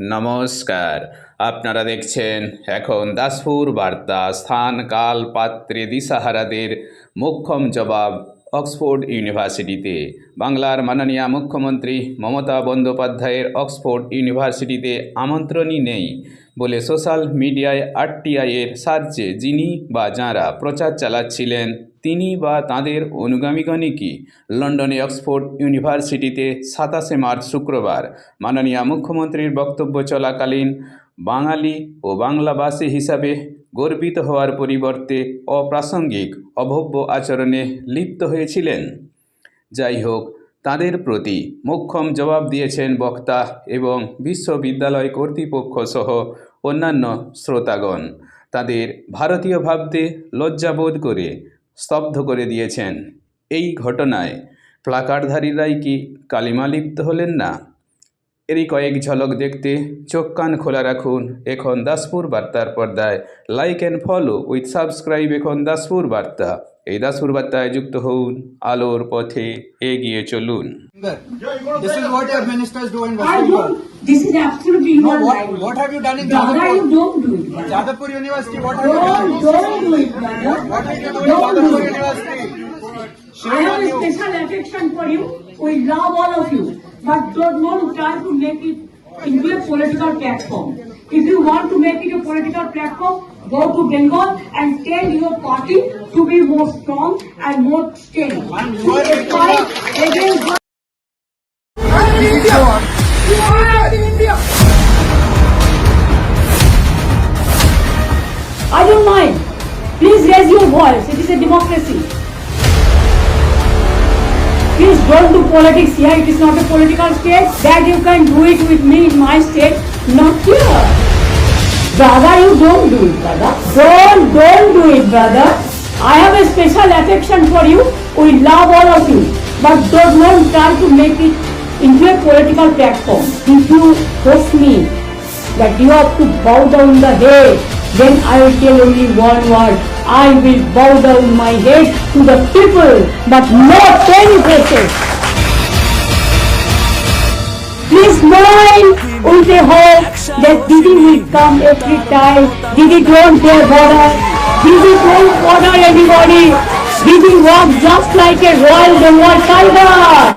নমস্কার। আপনারা দেখছেন এখন দাসপুর বার্তা, স্থান, কাল, পাত্রে, দিশাহারাদের মুখ্যম জবাব অক্সফোর্ড ইউনিভার্সিটিতে। বাংলার মাননীয় মুখ্যমন্ত্রী মমতা বন্দ্যোপাধ্যায়ের অক্সফোর্ড ইউনিভার্সিটিতে আমন্ত্রণই নেই। বলে সোশ্যাল মিডিয়ায় আরটিআইয়ের সার্চে যিনি বা যাঁরা প্রচার চালাচ্ছিলেন, তিনি বা তাঁদের অনুগামীগণই কি? লন্ডনে অক্সফোর্ড ইউনিভার্সিটিতে সাতাশে মার্চ শুক্রবার মাননীয় মুখ্যমন্ত্রীর বক্তব্য চলাকালীন বাঙালি ও বাংলাভাষী হিসাবে গর্বিত হওয়ার পরিবর্তে অপ্রাসঙ্গিক অভব্য আচরণে লিপ্ত হয়েছিলেন। যাই হোক তাদের প্রতি মোক্ষম জবাব দিয়েছেন বক্তা এবং বিশ্ববিদ্যালয় কর্তৃপক্ষ সহ অন্যান্য শ্রোতাগণ। তাদের ভারতীয় ভাবতে লজ্জাবোধ করে স্তব্ধ করে দিয়েছেন, এই ঘটনায় প্লাকার্ডধারীরাই কি কালিমা লিপ্ত হলেন না? এরই কয়েক ঝলক দেখতে চোখ কান খোলা রাখুন এখন দাসপুর বার্তার পর্দায়। Like and follow with subscribe এখন দাসপুর বার্তা। এই দাসপুর বার্তায় যুক্ত হউন আলোর পথে এগিয়ে চলুন। But don't to try to make it into a political platform. If you want to make it a political platform, go to Bengal and tell your party to be more strong and more steady. in Fight against I don't mind. Please raise your voice. It is a democracy. Please don't do politics here. It is not a political state. That you can do it with me in my state, not here. Brother, you don't do it, brother. Don't, don't do it, brother. I have a special affection for you. We love all of you. But don't want try to make it into a political platform. If you force me that you have to bow down the head, then I will tell only one word. I will bow down my head to the people, but not any places. Please mind with a hope that Didi will come every time. Didi don't dare bother. Didi don't bother anybody. Didi walks just like a royal Bengal tiger.